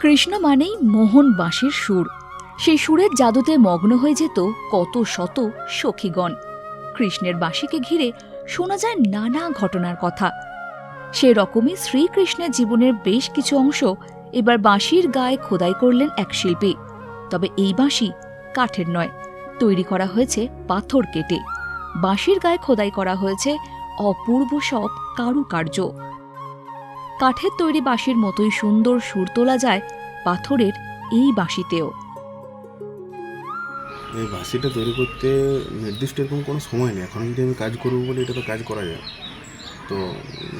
কৃষ্ণ মানেই মোহন বাঁশির সুর। সেই সুরের জাদুতে মগ্ন হয়ে যেত কত শত সখীগণ। কৃষ্ণের বাঁশিকে ঘিরে শোনা যায় নানা ঘটনার কথা। সে রকমই শ্রীকৃষ্ণের জীবনের বেশ কিছু অংশ এবার বাঁশির গায়ে খোদাই করলেন এক শিল্পী। তবে এই বাঁশি কাঠের নয়, তৈরি করা হয়েছে পাথর কেটে। বাঁশির গায়ে খোদাই করা হয়েছে অপূর্ব সব কারুকার্য। কাঠের তৈরি বাঁশির মতোই সুন্দর সুর তোলা যায় পাথরের এই বাঁশিতেও। এই বাঁশিটা তৈরি করতে নির্দিষ্ট এরকম কোনো সময় নেই। এখন যদি আমি কাজ করব বলে এটা তো কাজ করা যায়। তো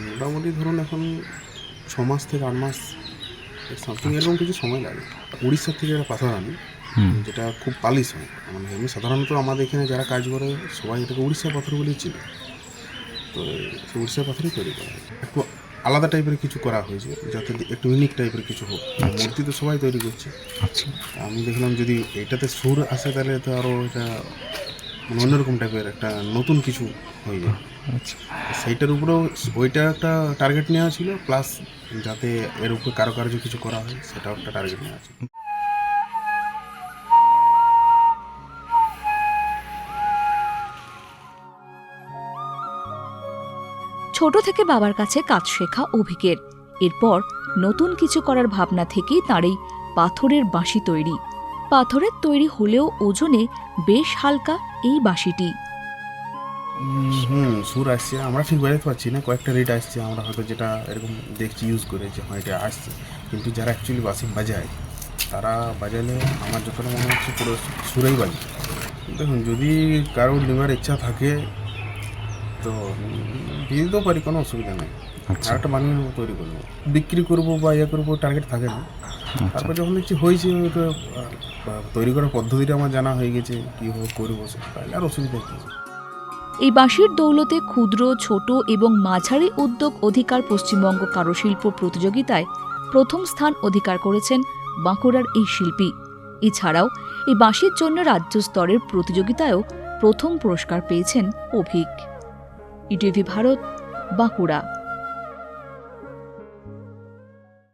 মোটামুটি ধরুন এখন ছ মাস থেকে আট মাস সামথিং এরকম কিছু সময় লাগে। উড়িষ্যার থেকে একটা পাথর আনি যেটা খুব পালিশ হয়। মানে এমনি সাধারণত আমাদের এখানে যারা কাজ করে সবাই এটাকে উড়িষ্যার পাথর বলেই চিনে। তো সেই উড়িষ্যার পাথরই তৈরি করা। একটু আলাদা টাইপের কিছু করা হয়েছে যাতে একটু ইউনিক টাইপের কিছু হোক। মূর্তি তো সবাই তৈরি করছে। আচ্ছা। আমি দেখলাম যদি এটাতে সুর আসে তাহলে তো আরও এটা মানে অন্যরকম টাইপের একটা নতুন কিছু হয়ে যায়। আচ্ছা। সেইটার উপরেও ওইটা একটা টার্গেট নেওয়া ছিল প্লাস যাতে এর উপরে কারও কিছু করা হয় সেটাও একটা টার্গেট নেওয়া ছিল। ছোট থেকে বাবার কাছে কাজ শেখা অভিকের। এরপর নতুন কিছু করার ভাবনা থেকেই তার এই পাথরের বাঁশি তৈরি। পাথরের তৈরি হলেও ওজনে বেশ হালকা এই বাঁশিটি। হুম, সুর আসছে। আমরা ঠিক বোঝাতে পারছি না, কয়েকটা রেট আসছে। আমরা হয়তো যেটা এরকম দেখছি ইউজ করে যে হ্যাঁ এটা আসছে। কিন্তু যারা অ্যাকচুয়ালি বাসি বাজায়, তারা বাজালে আমার যতটা মনে হচ্ছে পুরো সুরেই বাজে। দেখুন, যদি কারোর নেওয়ার ইচ্ছা থাকে তো দিয়ে দিতেও পারি কোনো অসুবিধা নেই। আচ্ছা। একটা বানিয়ে নেব, তৈরি করব। বিক্রি করব বা ইয়ে করব টার্গেট থাকে না। আচ্ছা। তারপর যখন দেখছি হয়েছে ওটা তৈরি করার পদ্ধতিটা আমার জানা হয়ে গেছে কীভাবে করব তাহলে আর অসুবিধা কী এই বাঁশির দৌলতে ক্ষুদ্র ছোট এবং মাঝারি উদ্যোগ অধিকার পশ্চিমবঙ্গ কারুশিল্প প্রতিযোগিতায় প্রথম স্থান অধিকার করেছেন বাঁকুড়ার এই শিল্পী। এছাড়াও এই বাঁশির জন্য রাজ্য স্তরের প্রতিযোগিতায়ও প্রথম পুরস্কার পেয়েছেন অভিক। ইটিভি ভারত বাঁকুড়া।